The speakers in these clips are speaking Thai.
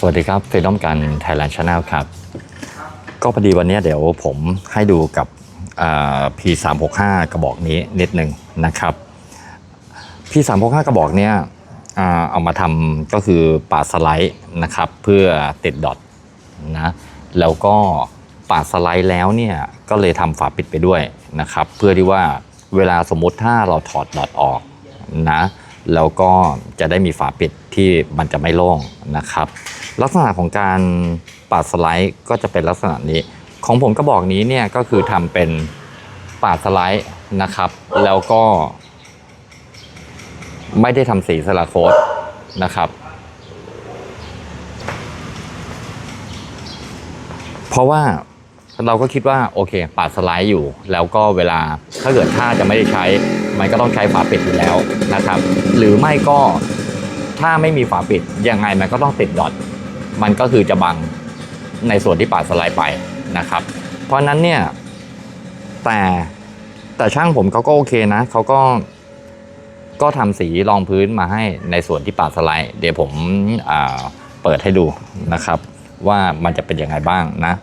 สวัสดีครับเฟรดอมกันไทยแลนด์ชาแนลครับ ก็พอดีวันนี้เดี๋ยวผมให้ดูกับอ่า P365 กระบอกนี้นิดหนึ่งนะครับ P365 กระบอกเนี้ยเอามาทำก็คือปาสไลด์นะครับเพื่อติดดอทนะแล้วก็ปาสไลด์แล้วเนี่ยก็เลยทำฝาปิดไปด้วยนะครับ เพื่อที่ว่าเวลาสมมุติถ้าเราถอดดอทออกนะแล้วก็จะได้มีฝาปิดที่มันจะไม่โล่งนะครับ ลักษณะของการปาดสไลด์ก็จะเป็นลักษณะนี้ ของผมก็บอกนี้เนี่ยก็คือทำเป็นปาดสไลด์นะครับ แล้วก็ ไม่ได้ทำสีสลาโคดนะครับ เพราะว่าเราก็คิดว่าโอเคปาดสไลด์อยู่ แล้วก็เวลาถ้าเกิดถ้าจะไม่ได้ใช้ มันก็ต้องใช้ฝาปิดอยู่แล้วนะครับ หรือไม่ก็ถ้าไม่มีฝาปิดยังไงมันก็ต้องติดดอท มันก็คือจะบังในส่วนที่ปาดสไลด์ไปนะครับ เพราะนั้นเนี่ยแต่แต่ช่างผมเขาก็โอเคนะเขาก็ก็ทำสีรองพื้นมาให้ในส่วนที่ปาดสไลด์ เดี๋ยวผมเปิดให้ดูนะครับ ว่ามันจะเป็นยังไงบ้างนะ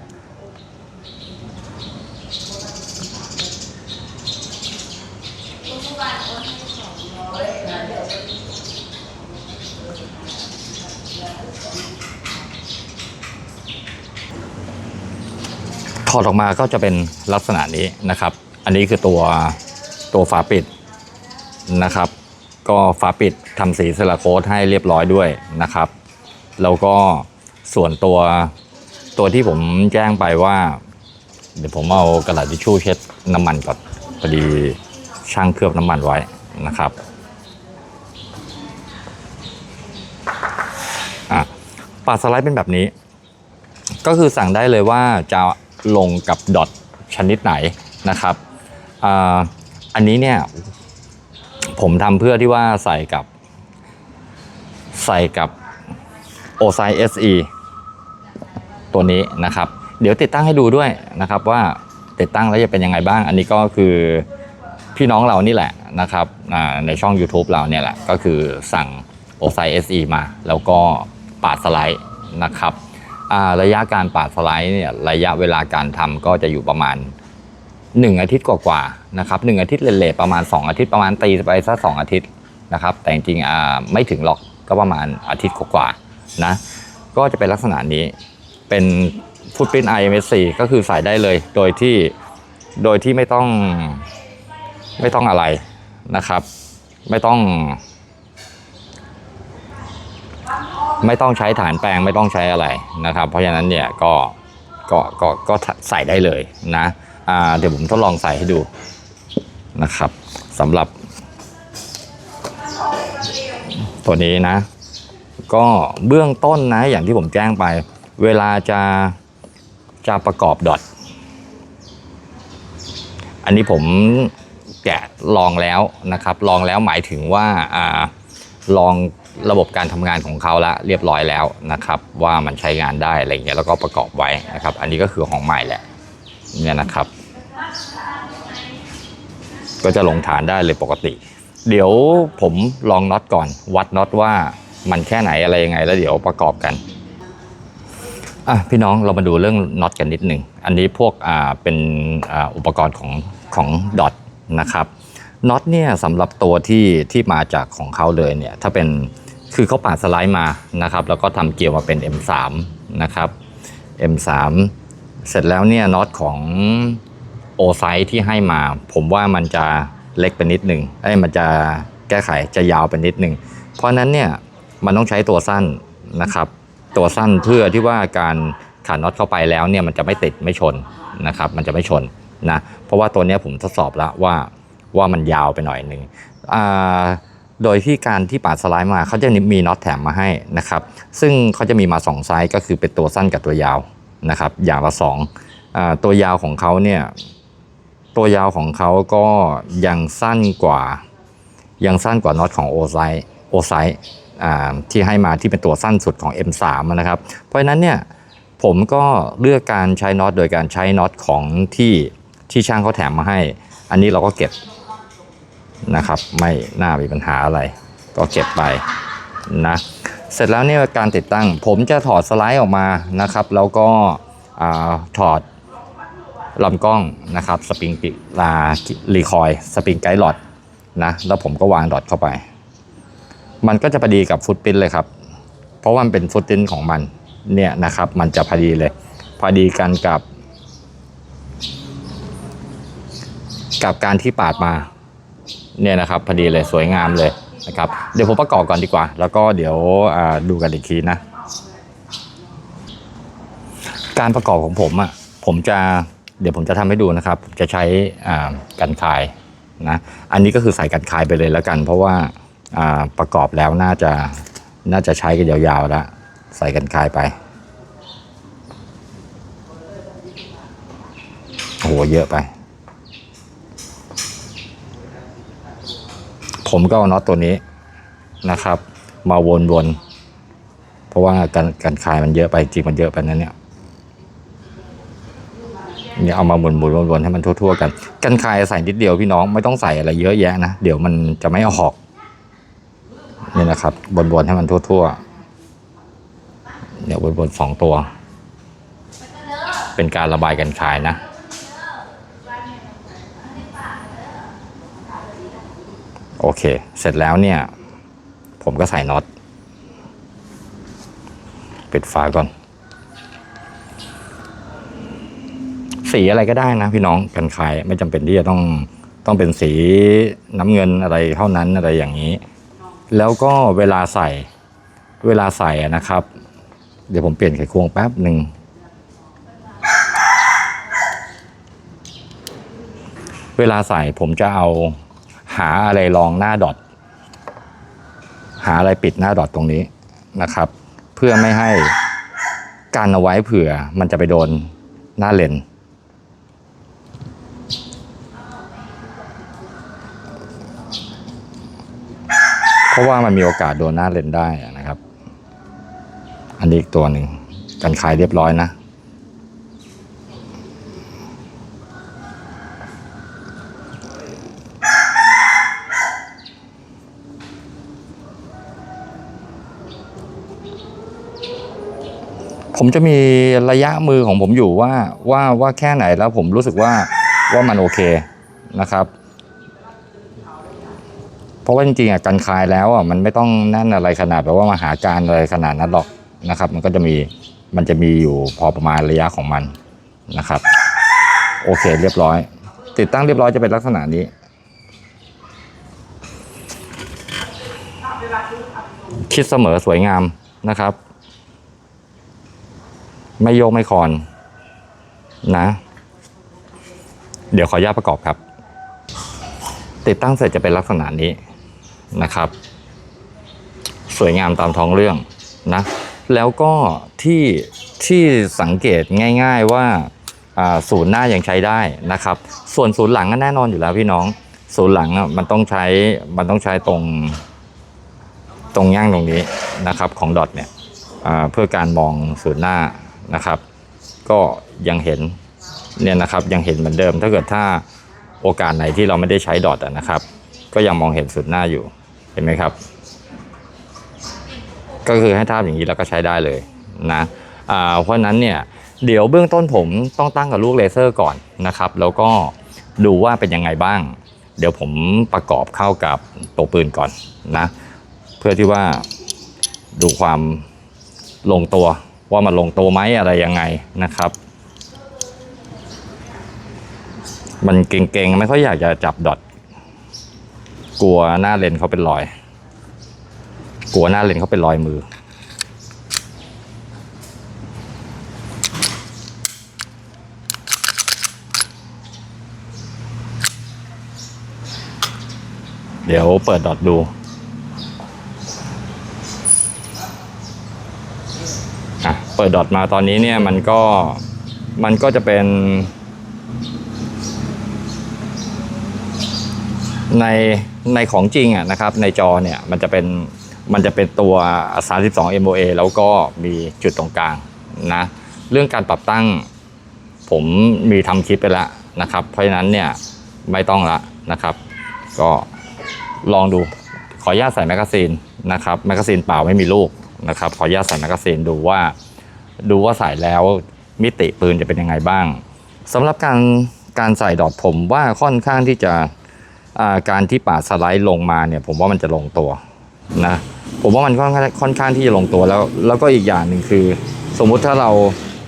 อดออกมาก็จะเป็นลักษณะนี้นะครับ อันนี้คือตัวตัวฝาปิดนะครับ ก็ฝาปิดทำสีเซราโคตให้เรียบร้อยด้วยนะครับ แล้วก็ส่วนตัวตัวที่ผมแจ้งไปว่า เดี๋ยวผมเอากระดาษทิชชู่เช็ดน้ำมันก่อนพอดีช่างเคลือบน้ำมันไว้นะครับอะปาสไลด์เป็นแบบนี้ ก็คือสั่งได้เลยว่าจะ ลงกับดอทชนิดไหนนะครับอันนี้เนี่ยผมทำเพื่อที่ว่าใส่กับ ใส่กับ o s i SE ตัวนี้นะครับ เดี๋ยวติดตั้งให้ดูด้วยนะครับว่าติดตั้งแล้วจะเป็นยังไงบ้าง อันนี้ก็คือพี่น้องเรานี่แหละนะครับในช่อง YouTube เราเนี่ยแหละก็คือสั่ง o s i SE มา แล้วก็ปาดสไลด์นะครับ ระยะการปาดสไลด์เนี่ยระยะเวลาการทำก็จะอยู่ประมาณ 1 อาทิตย์กว่าๆนะครับหนึ่งอาทิตย์เลทๆประมาณ 2 อาทิตย์ประมาณตีไปสักสองอาทิตย์นะครับ แต่จริงๆไม่ถึงหรอกก็ประมาณอาทิตย์กว่าๆนะก็จะเป็นลักษณะนี้เป็นฟุตปริน IMSC ก็คือใส่ได้เลยโดยที่โดยที่ไม่ต้องไม่ต้องอะไรนะครับ ไม่ต้อง ไม่ต้องใช้ฐานแปลงไม่ต้องใช้อะไรนะครับ เพราะฉะนั้นเนี่ยก็ก็ก็ก็ใส่ได้เลยนะอ่าเดี๋ยวผมทดลองใส่ให้ดูนะครับสำหรับตัวนี้นะ ก็เบื้องต้นนะอย่างที่ผมแจ้งไป เวลาจะจะประกอบดอทอันนี้ผมแกะลองแล้วนะครับ ลองแล้วหมายถึงว่าอ่าลอง ระบบการทำงานของเขาละเรียบร้อยแล้วนะครับ ว่ามันใช้งานได้อะไรเงี้ยแล้วก็ประกอบไว้นะครับ อันนี้ก็คือของใหม่แหละเนี่ยนะครับ ก็จะลงฐานได้เลยปกติ เดี๋ยวผมลองน็อตก่อน วัดน็อตว่ามันแค่ไหนอะไรยังไง แล้วเดี๋ยวประกอบกันอะพี่น้องเรามาดูเรื่องน็อตกันนิดหนึ่งอันนี้พวกอ่าเป็นอ่าอุปกรณ์ของของดอทนะครับน็อตเนี่ยสำหรับตัวที่ที่มาจากของเขาเลยเนี่ยถ้าเป็น คือเขาปาดสไลด์มานะครับ แล้วก็ทำเกียร์มาเป็น M3 นะครับ M3 เสร็จแล้วเนี่ยน็อตของโอไซที่ให้มา ผมว่ามันจะเล็กไปนิดหนึ่งไอ้ยมันจะแก้ไขจะยาวไปนิดหนึ่งเพราะนั้นเนี่ยมันต้องใช้ตัวสั้นนะครับ ตัวสั้นเพื่อที่ว่าการขันน็อตเข้าไปแล้วเนี่ยมันจะไม่ติดไม่ชนนะครับ มันจะไม่ชนนะเพราะว่าตัวนี้ผมทดสอบแล้วว่าว่ามันยาวไปหน่อยหนึ่งอ่า โดยที่การที่ปาดสไลด์มาเขาจะมีน็อตแถมมาให้นะครับ ซึ่งเขาจะมีมาสองไซส์ก็คือเป็นตัวสั้นกับตัวยาวนะครับ อย่างละสองตัวยาวของเขาเนี่ยตัวยาวของเขาก็ยังสั้นกว่า ยังสั้นกว่าน็อตของโอไซโอไซที่ให้มาที่เป็นตัวสั้นสุดของ M3 นะครับ เพราะฉะนั้นเนี่ยผมก็เลือกการใช้น็อตโดยการใช้น็อตของที่ที่ช่างเขาแถมมาให้ อันนี้เราก็เก็บ นะครับ ไม่น่ามีปัญหาอะไร ก็เก็บไปนะเสร็จแล้วเนี่ยการติดตั้ง ผมจะถอดสไลด์ออกมานะครับ แล้วก็อถอดลำกล้องนะครับสปริงปิลารีคอยสปริงไกด์หลอดนะแล้วผมก็วางดอทเข้าไป มันก็จะพอดีกับฟุตปินเลยครับ เพราะว่ามันเป็นฟุตปินของมันเนี่ยนะครับ มันจะพอดีเลย พอดีกันกับ กับการที่ปาดมา เนี่ยนะครับพอดีเลยสวยงามเลยนะครับเดี๋ยวผมประกอบก่อนดีกว่า แล้วก็เดี๋ยวดูกันอีกทีนะ การประกอบของผมอะผมจะเดี๋ยวผมจะทำให้ดูนะครับจะใช้กันคายนะอันนี้ก็คือใส่กันคายไปเลยแล้วกัน เพราะว่าอ่าประกอบแล้วน่าจะน่าจะใช้กันยาวๆแล้วใส่กันคายไปโอ้โหเยอะไป ผมก็เอาน็อตตัวนี้นะครับ มาวนๆ เพราะว่าการการคลายมันเยอะไปจริงมันเยอะไปนั้นเนี่ยเนี่ยเอามาวนๆวนๆให้มันทั่วๆกัน กันคลายใส่นิดเดียวพี่น้องไม่ต้องใส่อะไรเยอะแยะนะ เดี๋ยวมันจะไม่ออกเนี่ยนะครับวนๆให้มันทั่วๆเนี่ยวนๆสองตัว เป็นการระบายกันคลายนะ โอเค เสร็จแล้วเนี่ย ผมก็ใส่น็อตปิดฝาก่อน สีอะไรก็ได้นะพี่น้องกันคายไม่จำเป็นที่จะต้องต้องเป็นสีน้ำเงินอะไรเท่านั้นอะไรอย่างนี้ แล้วก็เวลาใส่ เวลาใส่อะนะครับ เดี๋ยวผมเปลี่ยนไขควงแป๊บหนึ่งเวลาใส่ผมจะเอา หาอะไรรองหน้าดอทหาอะไรปิดหน้าดอทตรงนี้นะครับ เพื่อไม่ให้การเอาไว้เผื่อมันจะไปโดนหน้าเลนเพราะว่ามันมีโอกาสโดนหน้าเลนได้นะครับ อันนี้อีกตัวหนึ่งกันคายเรียบร้อยนะ ผมจะมีระยะมือของผมอยู่ว่าว่าว่าแค่ไหนแล้วผมรู้สึกว่าว่ามันโอเคนะครับ เพราะว่าจริงๆอะกันคายแล้วอะมันไม่ต้องแน่นอะไรขนาดแบบว่ามาหาการอะไรขนาดนั้นหรอกนะครับ มันก็จะมีมันจะมีอยู่พอประมาณระยะของมันนะครับ โอเคเรียบร้อย ติดตั้งเรียบร้อยจะเป็นลักษณะนี้คิดเสมอสวยงามนะครับ ไม่โยกไม่คอนนะ เดี๋ยวขออนุญาตประกอบครับ ติดตั้งเสร็จจะเป็นลักษณะนี้นะครับ สวยงามตามท้องเรื่องนะ แล้วก็ที่ที่สังเกตง่าย ๆว่าศูนย์หน้ายังใช้ได้นะครับ ส่วนศูนย์หลังก็แน่นอนอยู่แล้วพี่น้อง ศูนย์หลังมันต้องใช้มันต้องใช้ตรงตรงย่างตรงนี้นะครับของดอทเนี่ยเพื่อการมองศูนย์หน้า นะครับ ก็ยังเห็นเนี่ยนะครับยังเห็นเหมือนเดิม ถ้าเกิดถ้าโอกาสไหนที่เราไม่ได้ใช้ดอทนะครับ ก็ยังมองเห็นศูนย์หน้าอยู่เห็นไหมครับ ก็คือให้ทาบอย่างนี้แล้วก็ใช้ได้เลยนะเพราะนั้นเนี่ยเดี๋ยวเบื้องต้นผมต้องตั้งกับลูกเลเซอร์ก่อนนะครับ แล้วก็ดูว่าเป็นยังไงบ้าง เดี๋ยวผมประกอบเข้ากับตัวปืนก่อนนะ เพื่อที่ว่าดูความลงตัว ว่ามันลงตัวไหมอะไรยังไงนะครับ มันเก่งๆ ไม่ค่อยอยากจะจับดอทกลัวหน้าเลนเขาเป็นรอย กลัวหน้าเลนเขาเป็นรอยมือ เดี๋ยวเปิดดอทดู อะ เปิดดอทมาตอนนี้เนี่ยมันก็มันก็จะเป็น ในในของจริงอะนะครับ ในจอเนี่ยมันจะเป็นมันจะเป็นตัว 32 MOA แล้วก็มีจุดตรงกลางนะ เรื่องการปรับตั้งผมมีทำคลิปไปแล้วนะครับ เพราะฉะนั้นเนี่ยไม่ต้องละนะครับ ก็ลองดูขออนุญาตใส่แมกกาซีนนะครับแมกกาซีนเปล่าไม่มีลูกนะครับ ขออนุญาตใส่แมกกาซีนดูว่า ดูว่าใส่แล้วมิติปืนจะเป็นยังไงบ้างสำหรับการการใส่ดอทผมว่าค่อนข้างที่จะาการที่ป่าสไลด์ลงมาเนี่ย ผมว่ามันจะลงตัวนะผมว่ามันค่อนข้างค่อนข้างที่จะลงตัวแล้ว แล้วก็อีกอย่างหนึ่งคือ สมมุติถ้าเรา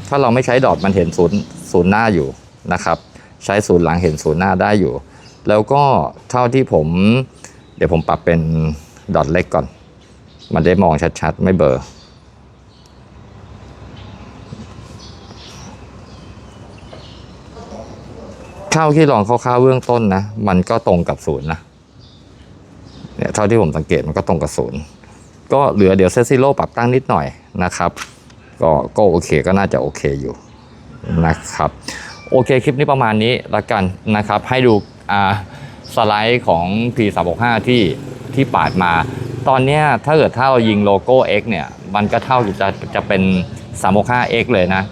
ถ้าเราไม่ใช้ดอทมันเห็นศูนย์ศูนย์หน้าอยู่นะครับ ใช้ศูนย์หลังเห็นศูนย์หน้าได้อยู่ แล้วก็เท่าที่ผม เดี๋ยวผมปรับเป็นดอทเล็กก่อน มันได้มองชัดๆ ไม่เบลอ ท่าที่ลองคร่าวๆเบื้องต้นนะ มันก็ตรงกับศูนย์นะ เนี่ยเท่าที่ผมสังเกตมันก็ตรงกับศูนย์ ก็เหลือเดี๋ยวเซซิโลปรับตั้งนิดหน่อยนะครับ ก็ก็โอเคก็น่าจะโอเคอยู่นะครับ โอเคคลิปนี้ประมาณนี้ละกันนะครับ ให้ดูอ่าสไลด์ของ P365 ที่ที่ปาดมา ตอนนี้ถ้าเกิดถ้าเรายิงโลโก้ X เนี่ย มันก็เท่ากับจะจะเป็น 365X เลยนะ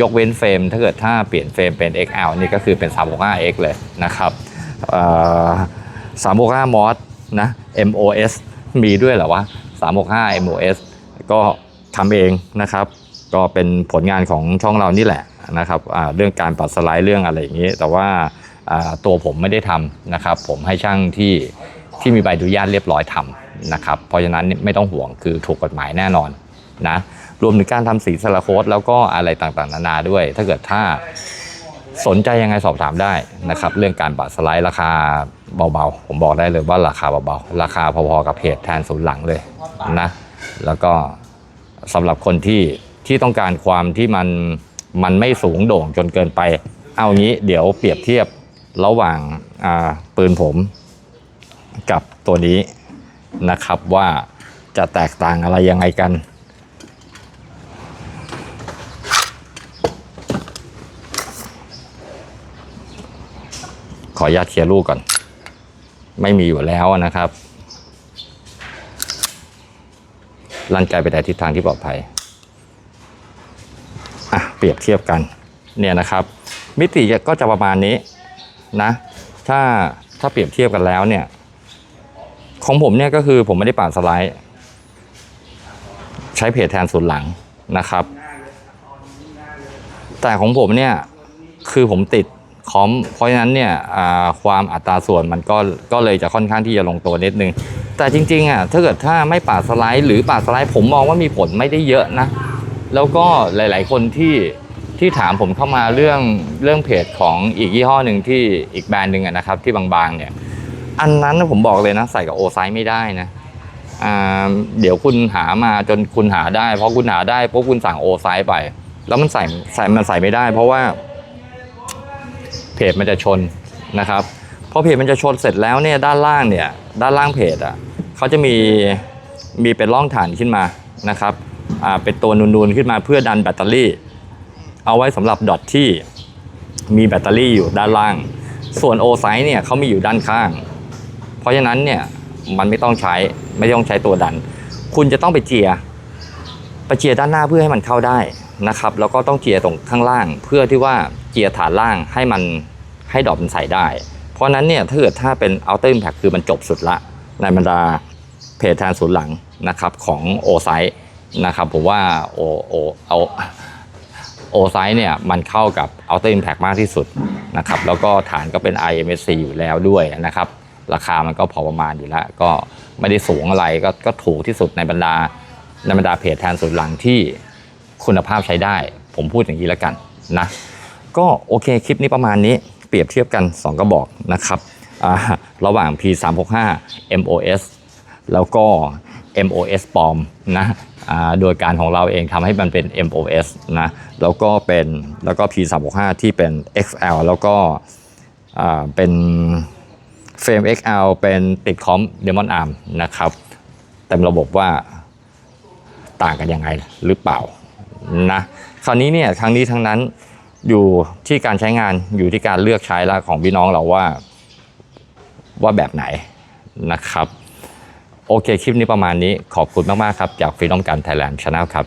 ยกเว้นเฟรม ถ้าเกิดถ้าเปลี่ยนเฟรมเป็น XL นี่ก็คือเป็น 365X เลยนะครับ365 MOS นะ MOS มีด้วยเหรอวะ 365 MOS ก็ทำเองนะครับ ก็เป็นผลงานของช่องเรานี่แหละนะครับเรื่องการปัดสไลด์เรื่องอะไรอย่างนี้ แต่ว่าตัวผมไม่ได้ทำนะครับ ผมให้ช่างที่ที่มีใบอนุญาตเรียบร้อยทำนะครับ เพราะฉะนั้นไม่ต้องห่วงคือถูกกฎหมายแน่นอนนะ รวมถึงการทำสีสลาโค้ดแล้วก็อะไรต่างๆ นานาด้วย ถ้าเกิดถ้าสนใจยังไงสอบถามได้นะครับ เรื่องการปัดสไลด์ราคาเบาๆ ผมบอกได้เลยว่าราคาเบาๆ ราคาพอๆกับเพจแทนศูนย์หลังเลยนะ แล้วก็สำหรับคนที่ที่ต้องการความที่มันมันไม่สูงโด่งจนเกินไป เอางี้เดี๋ยวเปรียบเทียบระหว่างปืนผมกับตัวนี้นะครับว่าจะแตกต่างอะไรยังไงกัน ออนุญาตเคลียร์ลูกก่อน ไม่มีอยู่แล้วนะครับ ลั่นไกไปในทิศทางที่ปลอดภัยอะเปรียบเทียบกันเนี่ยนะครับ มิติก็จะประมาณนี้นะ ถ้าถ้าเปรียบเทียบกันแล้วเนี่ย ของผมเนี่ยก็คือผมไม่ได้ปาดสไลด์ ใช้เพจแทนศูนย์หลังนะครับ แต่ของผมเนี่ยคือผมติด คอมเพราะฉะนั้นเนี่ยความอัตราส่วนมันก็ก็เลยจะค่อนข้างที่จะลงตัวนิดนึง แต่จริงๆอะถ้าเกิดถ้าไม่ปาสไลด์หรือปาสไลด์ผมมองว่ามีผลไม่ได้เยอะนะ แล้วก็หลายๆคนที่ที่ถามผมเข้ามาเรื่องเรื่องเพจของอีกยี่ห้อหนึ่งที่อีกแบรนด์หนึ่งนะครับที่บางๆเนี่ยอันนั้นผมบอกเลยนะใส่กับโอไซด์ไม่ได้นะเดี๋ยวคุณหามาจนคุณหาได้ เพราะคุณหาได้เพราะคุณสั่งโอไซด์ไป แล้วมันใส่ใส่มันใส่ไม่ได้ เพราะว่า เพจมันจะชนนะครับพอเพจมันจะชนเสร็จแล้วเนี่ยด้านล่างเนี่ยด้านล่างเพจอะเขาจะมีมีเป็นร่องฐานขึ้นมานะครับอ่าเป็นตัวนูนๆขึ้นมาเพื่อดันแบตเตอรี่ เอาไว้สำหรับดอทที่มีแบตเตอรี่อยู่ด้านล่าง ส่วนโอไซด์เนี่ยเขามีอยู่ด้านข้าง เพราะฉะนั้นเนี่ยมันไม่ต้องใช้ไม่ต้องใช้ตัวดัน คุณจะต้องไปเจียร์ไปเจียด้านหน้าเพื่อให้มันเข้าได้นะครับ แล้วก็ต้องเจียตรงข้างล่างเพื่อที่ว่า เจียร์ฐานล่างให้มันให้ดอกมันใส่ได้ เพราะนั้นเนี่ยถ้าเกิดถ้าเป็น Outer Impact คือมันจบสุดละ ในบรรดาเพจแทนศูนย์หลังนะครับของโอไซนะครับผมว่าโอโอเอาโอไซเนี่ยมันเข้ากับ Outer Impact มากที่สุดนะครับแล้วก็ฐานก็เป็น IMSC อยู่แล้วด้วยนะครับราคามันก็พอประมาณอยู่แล้ว ก็ไม่ได้สูงอะไรก็ก็ถูกที่สุดในบรรดาในบรรดาเพจแทนศูนย์หลังที่คุณภาพใช้ได้ ผมพูดอย่างนี้แล้วกันนะ ก็โอเคคลิปนี้ประมาณนี้เปรียบเทียบกัน 2 กระบอกนะครับระหว่าง P365 MOS แล้วก็ MOS ปลอมนะโดยการของเราเองทำให้มันเป็น MOS นะแล้วก็เป็นแล้วก็ P365 ที่เป็น XL แล้วก็เป็นเฟรม XL เป็นติดคอม Demon Arm นะครับเต็มระบบว่าต่างกันยังไงหรือเปล่านะคราวนี้เนี่ยทั้งนี้ทั้งนั้น อยู่ที่การใช้งานอยู่ที่การเลือกใช้แล้วของพี่น้องเราว่าว่าแบบไหนนะครับ โอเคคลิปนี้ประมาณนี้ขอบคุณมาก ๆ ครับ จากฟีดอมการไทยแลนด์ชาแนลครับ